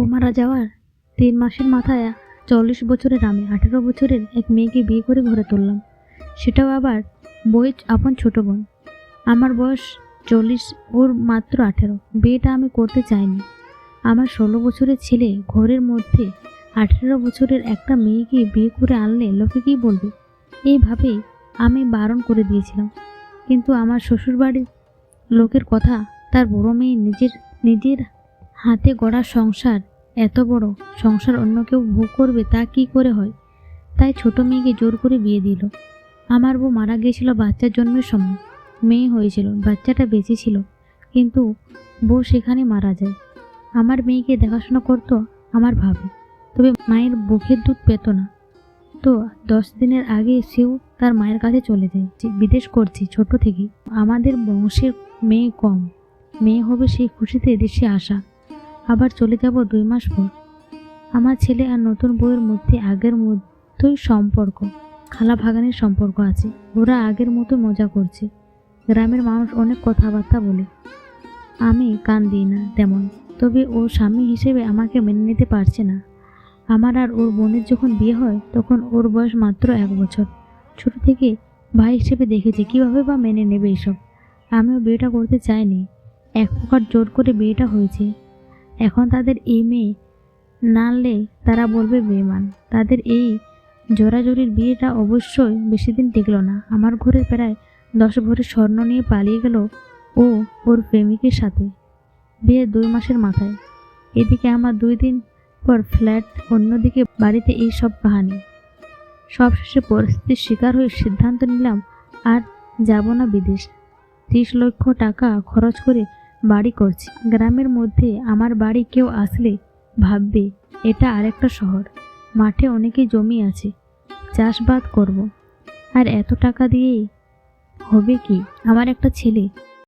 বউ মারা যাওয়ার তিন মাসের মাথায় চল্লিশ বছরের আমি আঠেরো বছরের এক মেয়েকে বিয়ে করে ঘরে তুললাম। সেটাও আবার বই আপন ছোট বোন। আমার বয়স চল্লিশ, ওর মাত্র আঠেরো। বিয়েটা আমি করতে চাইনি। আমার ষোলো বছরের ছেলে ঘরের মধ্যে আঠেরো বছরের একটা মেয়েকে বিয়ে করে আনলে লোকে কী বলবে? এইভাবেই আমি বারণ করে দিয়েছিলাম। কিন্তু আমার শ্বশুরবাড়ির লোকের কথা তার বড় মেয়ে নিজের নিজের হাতে গড়া সংসার এত বড়, সংসার অন্য কেউ ভোগ করবে তা কি করে হয়? তাই ছোট মেয়েকে জোর করে বিয়ে দিল। আমার বউ মারা গিয়েছিল বাচ্চার জন্মের সময়। মেয়ে হয়েছিল, বাচ্চাটা বেঁচে ছিল, কিন্তু বউ সেখানে মারা যায়। আমার মেয়েকে দেখাশোনা করতো আমার ভাবি, তবে মায়ের বুকের দুধ পেত না। তো দশ দিনের আগে সেও তার মায়ের কাছে চলে যায়। বিদেশ করছি ছোট থেকে, আমাদের বংশের মেয়ে কম। মেয়ে হবে সেই খুশিতে দেশে আসা। আবার চলে যাব দুই মাস পর। আমার ছেলে আর নতুন বউয়ের মধ্যে আগের মতোই সম্পর্ক, খালা ভাগানের সম্পর্ক আছে। ওরা আগের মতো মজা করছে। গ্রামের মানুষ অনেক কথাবার্তা বলে। আমি কান দিই না তেমন। তবে ও স্বামী হিসেবে আমাকে মেনে নিতে পারছে না। আমার আর ওর বোনের যখন বিয়ে হয়, তখন ওর বয়স মাত্র এক বছর। ছোট থেকে ভাই হিসেবে দেখেছি, কীভাবে বা মেনে নেবে এসব? আমিও বিয়েটা করতে চাইনি। এক প্রকার জোর করে বিয়েটা হয়েছে। এখন তাদের এই মেয়ে না আনলে তারা বলবে বেমান তাদের এই জোরাজোরির বিয়েটা অবশ্যই বেশি দিন টিকল না। আমার ঘরে প্রায় দশ ভরি স্বর্ণ নিয়ে পালিয়ে গেল ও ওর প্রেমিকের সাথে। বিয়ের দুই মাসের মাথায়। এদিকে আমার দুই দিন পর ফ্ল্যাট, অন্যদিকে বাড়িতে এই সব কাহানি। সবশেষে পরিস্থিতির শিকার হয়ে সিদ্ধান্ত নিলাম, আর যাব না বিদেশ। ত্রিশ লক্ষ টাকা খরচ করে বাড়ি করছি। গ্রামের মধ্যে আমার বাড়ি কেউ আসলে ভাববে, এটা আরেকটা শহর। মাঠে অনেকে জমি আছে, চাষবাদ করব। আর এত টাকা দিয়েই হবে কি? আমার একটা ছেলে।